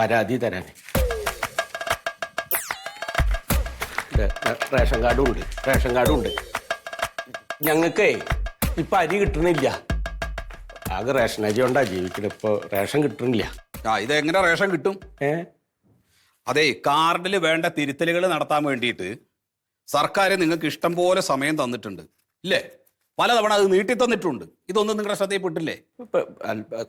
പരാതി തരാൻ. റേഷൻ കാർഡും ഉണ്ട് റേഷൻ കാർഡും ഉണ്ട്. ഞങ്ങൾക്കേ ഇപ്പൊ അരി കിട്ടണില്ല. ആകെ റേഷൻ അരി കൊണ്ടാ ജീവിക്കണം ഇപ്പൊ റേഷൻ കിട്ടണില്ല. ആ ഇത് എങ്ങനെ റേഷൻ കിട്ടും? ഏ? അതെ കാർഡിൽ വേണ്ട തിരുത്തലുകൾ നടത്താൻ വേണ്ടിയിട്ട് സർക്കാർ നിങ്ങൾക്ക് ഇഷ്ടം പോലെ സമയം തന്നിട്ടുണ്ട് ഇല്ലേ? പലതവണ അത് നീട്ടി തന്നിട്ടുണ്ട് ഇതൊന്നും നിങ്ങളുടെ ശ്രദ്ധയിൽപ്പെട്ടില്ലേ?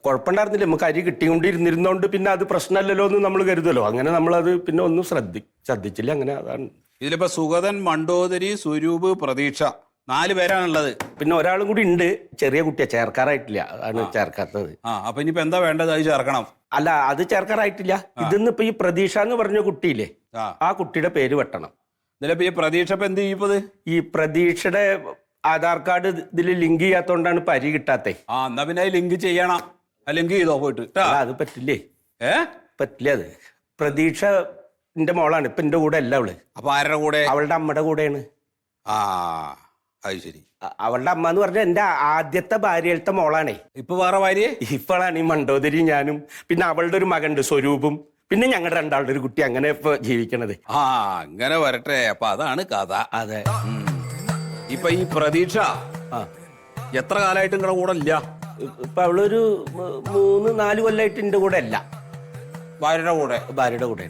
കുഴപ്പമുണ്ടായിരുന്നില്ല. നമുക്ക് അരി കിട്ടിക്കൊണ്ടിരുന്നിരുന്നോണ്ട് പിന്നെ അത് പ്രശ്നമല്ലല്ലോ എന്ന് നമ്മൾ കരുതല്ലോ അങ്ങനെ നമ്മളത് പിന്നെ ഒന്നും ശ്രദ്ധി ശ്രദ്ധിച്ചില്ല. അങ്ങനെ അതാണ്. ഇതിലിപ്പോ സുഗതൻ മണ്ടോദരി സ്വരൂപ് പ്രതീക്ഷ നാല് പേരാണുള്ളത്. പിന്നെ ഒരാളും കൂടി ഉണ്ട്. ചെറിയ കുട്ടിയാ. ചേർക്കാറായിട്ടില്ല. അതാണ് ചേർക്കാത്തത്. ആ അപ്പൊ ഇനിയിപ്പോ എന്താ വേണ്ടത്? അത് ചേർക്കണം. അല്ല അത് ചേർക്കാറായിട്ടില്ല. ഇതിന്ന് ഇപ്പൊ ഈ പ്രതീക്ഷ എന്ന് പറഞ്ഞ കുട്ടിയില്ലേ? ആ. ആ കുട്ടിയുടെ പേര് വെട്ടണം. ഇതിലിപ്പോ ഈ പ്രതീക്ഷ ഇപ്പൊ എന്ത് ചെയ്യപ്പത് ഈ പ്രതീക്ഷയുടെ ആധാർ കാർഡ് ഇതിൽ ലിങ്ക് ചെയ്യാത്തോണ്ടാണ് പരി കിട്ടാത്തേ. ആ എന്നാ പിന്നെ ലിങ്ക് ചെയ്യണം. ലിങ്ക് ചെയ്തോ പോയിട്ട്. ട്ടാ. അല്ല അത് പറ്റില്ലേ? ഏ? പറ്റില്ല അത്. പ്രതീക്ഷ എന്റെ മോളാണ് ഇപ്പൊ എന്റെ കൂടെ അല്ല അവൾ. അപ്പൊ ആരുടെ കൂടെ? അവളുടെ അമ്മയുടെ കൂടെയാണ്. ആ അത് ശരി. അ- അവളുടെ അമ്മ എന്ന് പറഞ്ഞാൽ എന്റെ ആദ്യത്തെ ഭാര്യയിലത്തെ മോളാണേ. ഇപ്പൊ വേറെ ഭാര്യ? ഇപ്പോളാണ് ഈ മണ്ടോദരി ഞാനും. പിന്നെ അവളുടെ ഒരു മകണ്ട് സ്വരൂപും. പിന്നെ ഞങ്ങളുടെ രണ്ടാളുടെ ഒരു കുട്ടി അങ്ങനെ ഇപ്പൊ ജീവിക്കണത്. ആ അങ്ങനെ വരട്ടെ. അപ്പൊ അതാണ് കഥ. അതെ. ഉം. ഇപ്പൊ ഈ പ്രതീക്ഷ എത്ര കാലമായിട്ട് നിങ്ങളുടെ കൂടെ ഇല്ല? ഇപ്പൊ അവളൊരു മൂ- മൂന്ന് നാല് കൊല്ലായിട്ട് എന്റെ കൂടെ അല്ല ഭാര്യയുടെ കൂടെ? ഭാര്യയുടെ കൂടെ.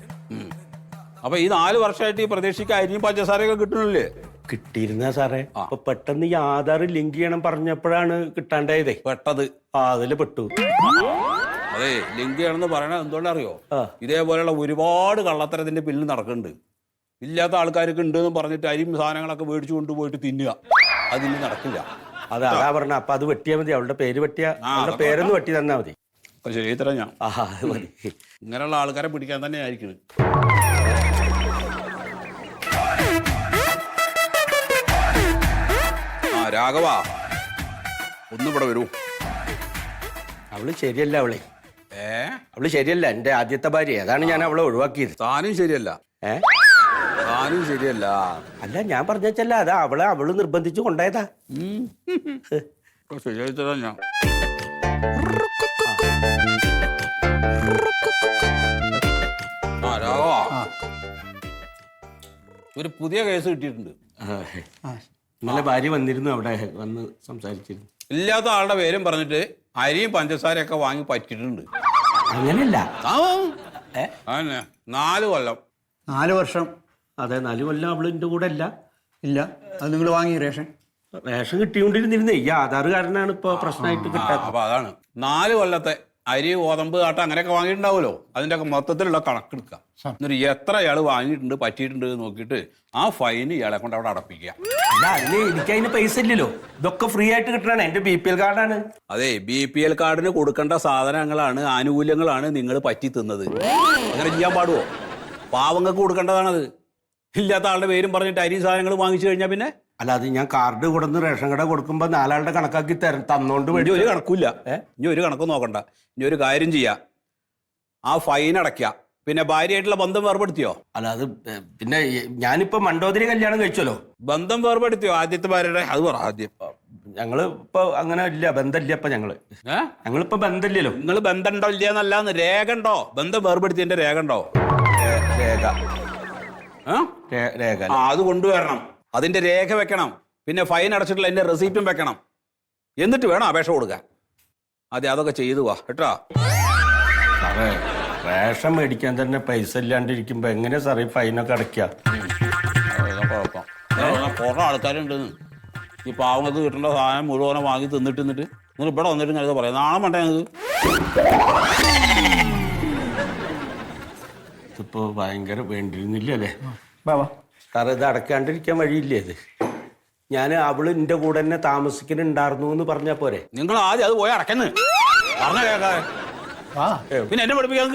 അപ്പൊ ഈ നാല് വർഷമായിട്ട് ഈ പ്രതീക്ഷയ്ക്ക് അരിയും പഞ്ചസാരയൊക്കെ കിട്ടണില്ലേ? കിട്ടിയിരുന്ന സാറേ. അപ്പൊ പെട്ടെന്ന് ഈ ആധാർ ലിങ്ക് ചെയ്യണം പറഞ്ഞപ്പോഴാണ് കിട്ടാണ്ടായതേ. പെട്ടത്. ആ അതിൽ പെട്ടു. അതെ ലിങ്ക് ചെയ്യണമെന്ന് പറയണത് എന്തുകൊണ്ടറിയോ? ആ. ഇതേപോലെയുള്ള ഒരുപാട് കള്ളത്തരത്തിന്റെ പിന്നിൽ നടക്കുന്നുണ്ട്. ഇല്ലാത്ത ആൾക്കാർക്ക് ഉണ്ട് എന്ന് പറഞ്ഞിട്ട് അരിയും സാധനങ്ങളൊക്കെ മേടിച്ചു കൊണ്ടുപോയിട്ട് തിന്നുക. അതിന് നടക്കില്ല. അത് അതാ പറഞ്ഞ. അപ്പൊ അത് വെട്ടിയാ മതി. അവളുടെ പേര് വെട്ടിയ. പേരൊന്നും അവളുടെ പേരൊന്ന് വെട്ടി. തന്നാ മതി. ശരി ഇത്ര ഞാൻ. ഇങ്ങനെയുള്ള ആൾക്കാരെ പിടിക്കാൻ തന്നെ ആയിരിക്കണം. ആ രാഘവ ഒന്നിവിടെ വരൂ. അവൾ ശരിയല്ല അവളെ. ഏ? അവൾ ശരിയല്ല. എന്റെ ആദ്യത്തെ ഭാര്യ. അതാണ് ഞാൻ അവളെ ഒഴിവാക്കിയത്. താനും ശരിയല്ല. ഏ? താനും ശരിയല്ല. അല്ല ഞാൻ പറഞ്ഞല്ല അതാ അവളെ അവൾ നിർബന്ധിച്ചു കൊണ്ടായതാ. ശരിയായി തരാം ഞാൻ. ഒരു പുതിയ കേസ് കിട്ടിയിട്ടുണ്ട്. ഇന്നലെ ഭാര്യ വന്നിരുന്നു അവിടെ വന്ന് സംസാരിച്ചിരുന്നു. ഇല്ലാത്ത ആളുടെ പേരും പറഞ്ഞിട്ട് അരിയും പഞ്ചസാരയൊക്കെ വാങ്ങി പറ്റിയിട്ടുണ്ട്. അങ്ങനെയല്ല. നാല് കൊല്ലം. നാല് വർഷം. അതെ നാല് കൊല്ലം അവൾ എന്റെ കൂടെ അല്ല. ഇല്ല അത് നിങ്ങൾ വാങ്ങി റേഷൻ. റേഷൻ കിട്ടിക്കൊണ്ടിരുന്നിരുന്നേ ഈ ആധാർ കാരനാണ് ഇപ്പൊ പ്രശ്നമായിട്ട് കിട്ടാത്തത്. അപ്പൊ അതാണ്. നാല് കൊല്ലത്തെ അരി ഗോതമ്പ് കാട്ട അങ്ങനെയൊക്കെ വാങ്ങിയിട്ടുണ്ടാവുമല്ലോ. അതിന്റെ ഒക്കെ മൊത്തത്തിലുള്ള കണക്കെടുക്കുക. എന്നിട്ട് എത്ര ഇയാൾ വാങ്ങിയിട്ടുണ്ട് പറ്റിയിട്ടുണ്ട് എന്ന് നോക്കിയിട്ട് ആ ഫൈൻ ഇയാളെ കൊണ്ട് അവിടെ അടപ്പിക്കുക. അല്ല അതിന് എനിക്ക് അതിന് പൈസ ഇല്ലല്ലോ. ഇതൊക്കെ ഫ്രീ ആയിട്ട് കിട്ടണേ എന്റെ ബി പി എൽ കാർഡാണ്. അതെ ബി പി എൽ കാർഡിന് കൊടുക്കേണ്ട സാധനങ്ങളാണ് ആനുകൂല്യങ്ങളാണ് നിങ്ങൾ പറ്റി തിന്നത് അങ്ങനെ ചെയ്യാൻ പാടുവോ? പാവങ്ങൾക്ക് കൊടുക്കേണ്ടതാണത്. ഇല്ലാത്ത ആളുടെ പേരും പറഞ്ഞിട്ട് അരി സാധനങ്ങൾ വാങ്ങിച്ചു കഴിഞ്ഞാൽ പിന്നെ? അല്ലാതെ ഞാൻ കാർഡ് കൊടുന്ന് റേഷൻ കട കൊടുക്കുമ്പോ നാലാളുടെ കണക്കാക്കി തര- തന്നോണ്ട് വേണ്ടി ഒരു കണക്കില്ല ഇനി ഒരു കണക്കും നോക്കണ്ട. ഇനി ഒരു കാര്യം ചെയ്യാ. ആ ഫൈൻ അടയ്ക്കുക പിന്നെ ഭാര്യയായിട്ടുള്ള ബന്ധം വേർപെടുത്തിയോ? അല്ല അത് പിന്നെ ഞാനിപ്പോ മണ്ടോദരി കല്യാണം കഴിച്ചല്ലോ. ബന്ധം വേർപെടുത്തിയോ ആദ്യത്തെ ഭാര്യയുടെ? അത് പറ ആദ്യം. ഞങ്ങൾ ഇപ്പൊ അങ്ങനെ ഇല്ല ബന്ധമില്ല ഇപ്പൊ ഞങ്ങൾ. ഞങ്ങളിപ്പോ ബന്ധമില്ലല്ലോ. നിങ്ങൾ ബന്ധം ഉണ്ടോ ഇല്ലയെന്നല്ലാന്ന് രേഖ ഉണ്ടോ ബന്ധം വേർപെടുത്തിയതിന്റെ രേഖ ഉണ്ടോ രേഖ. രേഖ ആ അത് കൊണ്ടുവരണം. അതിന്റെ രേഖ വെക്കണം. പിന്നെ ഫൈൻ അടച്ചിട്ടുള്ള അതിന്റെ റെസീപ്റ്റും വെക്കണം. എന്നിട്ട് വേണം അപേക്ഷ കൊടുക്കാൻ. അതെ അതൊക്കെ ചെയ്തു വാ. കേട്ടോ? സാറേ റേഷൻ മേടിക്കാൻ തന്നെ പൈസ ഇല്ലാണ്ടിരിക്കുമ്പോ എങ്ങനെ സാറേ ഫൈനൊക്കെ അടയ്ക്കുക കുഴപ്പം. കുറെ ആൾക്കാരുണ്ട് ഈ പാവങ്ങൾക്ക് കിട്ടേണ്ട സാധനം മുഴുവനെ വാങ്ങി തിന്നിട്ട് നിന്നിട്ട് നിങ്ങൾ ഇവിടെ വന്നിട്ട് ഞാനിത് പറയാം. നാളെ വേണ്ട ഞങ്ങൾക്ക്. ഇതിപ്പോ ഭയങ്കര വേണ്ടിയിരുന്നില്ല അല്ലേ ബാബാ സാറേ ഇത് അടക്കാണ്ടിരിക്കാൻ വഴിയില്ലേ ഇത്? ഞാൻ അവൾ എന്റെ കൂടെ തന്നെ താമസിക്കുന്നുണ്ടായിരുന്നു എന്ന് പറഞ്ഞാ പോരെ. നിങ്ങൾ ആദ്യം അത് പോയി അടക്കുന്നു പറഞ്ഞ കേൾക്കാതെ. ആ പിന്നെ എന്നെ പഠിപ്പിക്കാൻ